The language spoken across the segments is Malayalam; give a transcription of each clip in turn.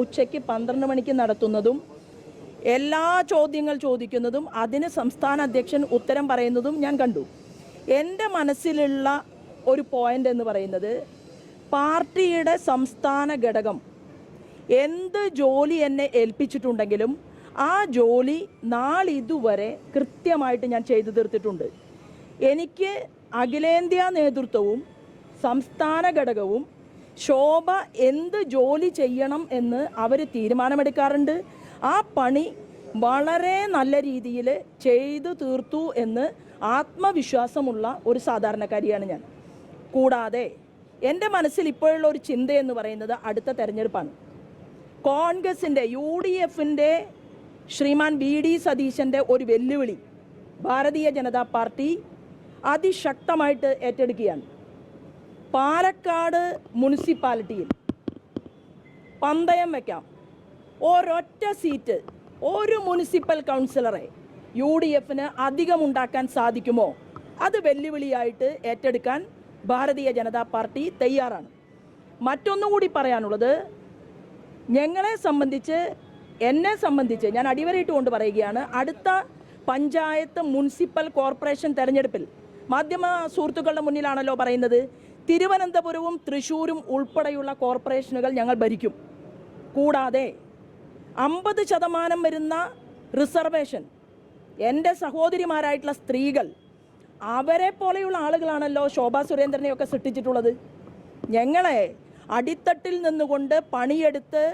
ഉച്ചയ്ക്ക് പന്ത്രണ്ട് മണിക്ക് നടത്തുന്നതും എല്ലാ ചോദ്യങ്ങൾ ചോദിക്കുന്നതും അതിന് സംസ്ഥാന അധ്യക്ഷൻ ഉത്തരം പറയുന്നതും ഞാൻ കണ്ടു. എന്റെ മനസ്സിലുള്ള ഒരു പോയിന്റ് എന്ന് പറയുന്നത് പാർട്ടിയുടെ സംസ്ഥാന ഘടകം എന്ത് ജോലി എന്നെ ഏൽപ്പിച്ചിട്ടുണ്ടെങ്കിലും ആ ജോലി നാളിതുവരെ കൃത്യമായിട്ട് ഞാൻ ചെയ്തു തീർത്തിട്ടുണ്ട്. എനിക്ക് അഖിലേന്ത്യാ നേതൃത്വവും സംസ്ഥാന ഘടകവും ശോഭ എന്ത് ജോലി ചെയ്യണം എന്ന് അവർ തീരുമാനമെടുക്കാറുണ്ട്. ആ പണി വളരെ നല്ല രീതിയിൽ ചെയ്തു തീർത്തു എന്ന് ആത്മവിശ്വാസമുള്ള ഒരു സാധാരണക്കാരിയാണ് ഞാൻ. കൂടാതെ എന്റെ മനസ്സിൽ ഇപ്പോഴുള്ള ഒരു ചിന്ത എന്ന് പറയുന്നത് അടുത്ത തെരഞ്ഞെടുപ്പാണ്. കോൺഗ്രസിന്റെ യു ഡി എഫിന്റെ ശ്രീമാൻ ബി ഡി സതീശന്റെ ഒരു വെല്ലുവിളി ഭാരതീയ ജനതാ പാർട്ടി അതിശക്തമായിട്ട് ഏറ്റെടുക്കുകയാണ്. പാലക്കാട് മുനിസിപ്പാലിറ്റിയിൽ പന്തയം വയ്ക്കാം ഒരൊറ്റ സീറ്റ് ഒരു മുനിസിപ്പൽ കൗൺസിലറെ യു ഡി എഫിന് അധികം ഉണ്ടാക്കാൻ സാധിക്കുമോ? അത് വെല്ലുവിളിയായിട്ട് ഏറ്റെടുക്കാൻ ഭാരതീയ ജനതാ പാർട്ടി തയ്യാറാണ്. മറ്റൊന്നുകൂടി പറയാനുള്ളത് ഞങ്ങളെ സംബന്ധിച്ച് എന്നെ സംബന്ധിച്ച് ഞാൻ അടിവരയിട്ട് കൊണ്ട് പറയുകയാണ് അടുത്ത പഞ്ചായത്ത് മുനിസിപ്പൽ കോർപ്പറേഷൻ തെരഞ്ഞെടുപ്പിൽ മാധ്യമ സുഹൃത്തുക്കളുടെ മുന്നിലാണല്ലോ പറയുന്നത് തിരുവനന്തപുരവും തൃശ്ശൂരും ഉൾപ്പെടെയുള്ള കോർപ്പറേഷനുകൾ ഞങ്ങൾ ഭരിക്കും. കൂടാതെ അമ്പത് ശതമാനം വരുന്ന റിസർവേഷൻ എന്റെ സഹോദരിമാരായിട്ടുള്ള സ്ത്രീകൾ അവരെ പോലെയുള്ള ആളുകളാണല്ലോ ശോഭാ സുരേന്ദ്രനെയൊക്കെ സൃഷ്ടിച്ചിട്ടുള്ളത്. ഞങ്ങളെ അടിത്തട്ടിൽ നിന്നുകൊണ്ട് പണിയെടുത്ത്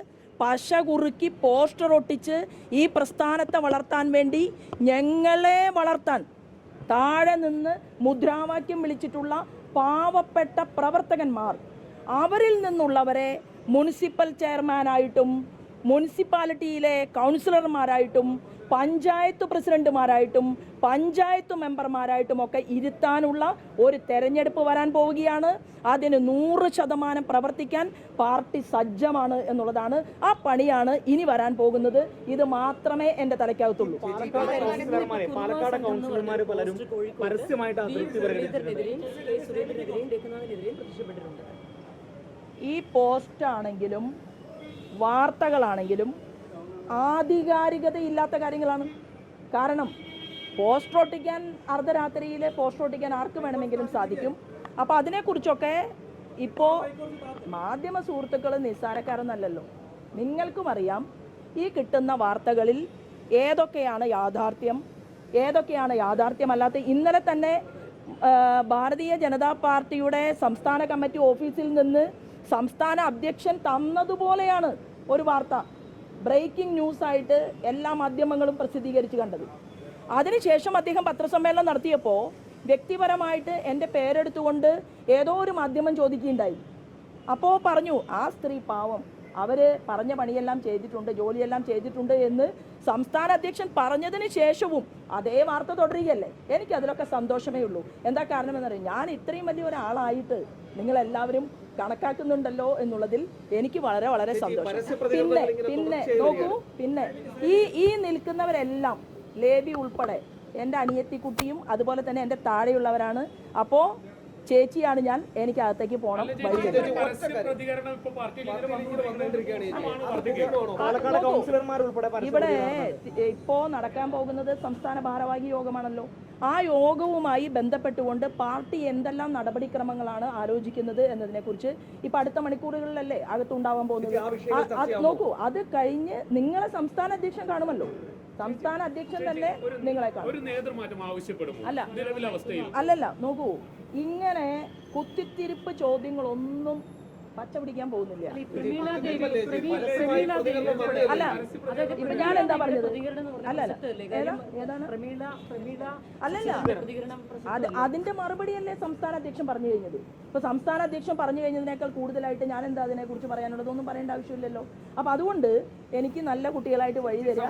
പശ കുറുക്കി പോസ്റ്റർ ഒട്ടിച്ച് ഈ പ്രസ്ഥാനത്തെ വളർത്താൻ വേണ്ടി ഞങ്ങളെ വളർത്താൻ താഴെ നിന്ന് മുദ്രാവാക്യം വിളിച്ചിട്ടുള്ള പാവപ്പെട്ട പ്രവർത്തകന്മാർ. അവരിൽ നിന്നുള്ളവരെ മുനിസിപ്പൽ ചെയർമാനായിട്ടും മുനിസിപ്പാലിറ്റിയിലെ കൗൺസിലർമാരായിട്ടും പഞ്ചായത്ത് പ്രസിഡന്റുമാരായിട്ടും പഞ്ചായത്ത് മെമ്പർമാരായിട്ടും ഒക്കെ ഇരുത്താനുള്ള ഒരു തെരഞ്ഞെടുപ്പ് വരാൻ പോവുകയാണ്. അതിന് നൂറ് ശതമാനം പ്രവർത്തിക്കാൻ പാർട്ടി സജ്ജമാണ് എന്നുള്ളതാണ് ആ പണിയാണ് ഇനി വരാൻ പോകുന്നത്. ഇത് മാത്രമേ എന്റെ തലയ്ക്കകത്തുള്ളൂ. പാലക്കാട് പലരും പരസ്യമായിട്ട് അതൃപ്തി പ്രകടിപ്പിച്ചിട്ടുണ്ട്. ഈ പോസ്റ്റാണെങ്കിലും വാർത്തകളാണെങ്കിലും ആധികാരികതയില്ലാത്ത കാര്യങ്ങളാണ്. കാരണം പോസ്റ്റർ ഒട്ടിക്കാൻ അർദ്ധരാത്രിയിൽ പോസ്റ്റർ ഒട്ടിക്കാൻ ആർക്ക് വേണമെങ്കിലും സാധിക്കും. അപ്പോൾ അതിനെക്കുറിച്ചൊക്കെ ഇപ്പോൾ മാധ്യമ സുഹൃത്തുക്കൾ നിസ്സാരക്കാരൊന്നല്ലല്ലോ. നിങ്ങൾക്കും അറിയാം ഈ കിട്ടുന്ന വാർത്തകളിൽ ഏതൊക്കെയാണ് യാഥാർത്ഥ്യം? ഏതൊക്കെയാണ് യാഥാർത്ഥ്യമല്ലാത്ത? ഇന്നലെ തന്നെ ഭാരതീയ ജനതാ പാർട്ടിയുടെ സംസ്ഥാന കമ്മിറ്റി ഓഫീസിൽ നിന്ന് സംസ്ഥാന അധ്യക്ഷൻ തന്നതുപോലെയാണ് ഒരു വാർത്ത. ബ്രേക്കിംഗ് ന്യൂസ് ആയിട്ട് എല്ലാ മാധ്യമങ്ങളും പ്രസിദ്ധീകരിച്ച് കണ്ടത്. അതിനുശേഷം അദ്ദേഹം പത്രസമ്മേളനം നടത്തിയപ്പോൾ വ്യക്തിപരമായിട്ട് എന്റെ പേരെടുത്തുകൊണ്ട് ഏതോ ഒരു മാധ്യമം ചോദിക്കുകയുണ്ടായി. അപ്പോൾ പറഞ്ഞു ആ സ്ത്രീ പാവം. അവർ പറഞ്ഞ പണിയെല്ലാം ചെയ്തിട്ടുണ്ട് ജോലിയെല്ലാം ചെയ്തിട്ടുണ്ട് എന്ന് സംസ്ഥാന അധ്യക്ഷൻ പറഞ്ഞതിന് ശേഷവും അതേ വാർത്ത തുടരുകയല്ലേ? എനിക്ക് അതിലൊക്കെ സന്തോഷമേ ഉള്ളൂ. എന്താ കാരണം എന്നറിയാം ഞാൻ ഇത്രയും വലിയ ഒരാളായിട്ട് നിങ്ങളെല്ലാവരും കണക്കാക്കുന്നുണ്ടല്ലോ എന്നുള്ളതിൽ എനിക്ക് വളരെ വളരെ സന്തോഷം. പിന്നെ പിന്നെ നോക്കൂ പിന്നെ ഈ ഈ നിൽക്കുന്നവരെല്ലാം ലേബി ഉൾപ്പെടെ എന്റെ അനിയത്തിക്കുട്ടിയും അതുപോലെ തന്നെ എന്റെ താഴെയുള്ളവരാണ്. അപ്പോൾ ചേച്ചിയാണ് ഞാൻ എനിക്ക് അകത്തേക്ക് പോകണം വഴി പ്രതികരണം ഇപ്പൊ പാർട്ടിയിലേക്ക് വന്നുകൊണ്ടിരിക്കുകയാണ് പാലക്കാട് കൗൺസിലർമാർ ഉൾപ്പെടെ ഇവിടെ ഇപ്പോ നടക്കാൻ പോകുന്നത് സംസ്ഥാന ഭാരവാഹി യോഗമാണല്ലോ. ആ യോഗവുമായി ബന്ധപ്പെട്ടുകൊണ്ട് പാർട്ടി എന്തെല്ലാം നടപടിക്രമങ്ങളാണ് ആലോചിക്കുന്നത് എന്നതിനെക്കുറിച്ച് ഇപ്പൊ അടുത്ത മണിക്കൂറുകളിലല്ലേ അകത്തുണ്ടാവാൻ പോകുന്നത്. അത് നോക്കൂ. അത് കഴിഞ്ഞ് നിങ്ങളെ സംസ്ഥാന അധ്യക്ഷൻ കാണുമല്ലോ. സംസ്ഥാന അധ്യക്ഷൻ തന്നെ നിങ്ങളെ അല്ല. അല്ലല്ല നോക്കൂ. ഇങ്ങനെ കുത്തിത്തിരിപ്പ് ചോദ്യങ്ങളൊന്നും പച്ച പിടിക്കാൻ പോകുന്നില്ല. അല്ല ഇപ്പൊ ഞാൻ എന്താ പറഞ്ഞത് അല്ല അല്ല. ഏതാ? ഏതാണ്? അല്ലല്ല. അത് അതിന്റെ മറുപടി അല്ലേ സംസ്ഥാന അധ്യക്ഷൻ പറഞ്ഞു കഴിഞ്ഞത്? ഇപ്പൊ സംസ്ഥാന അധ്യക്ഷൻ പറഞ്ഞു കഴിഞ്ഞതിനേക്കാൾ കൂടുതലായിട്ട് ഞാൻ എന്താ അതിനെ കുറിച്ച് പറയാനുള്ളതൊന്നും പറയേണ്ട ആവശ്യമില്ലല്ലോ. അപ്പൊ അതുകൊണ്ട് എനിക്ക് നല്ല കുട്ടികളായിട്ട് വഴി തരിക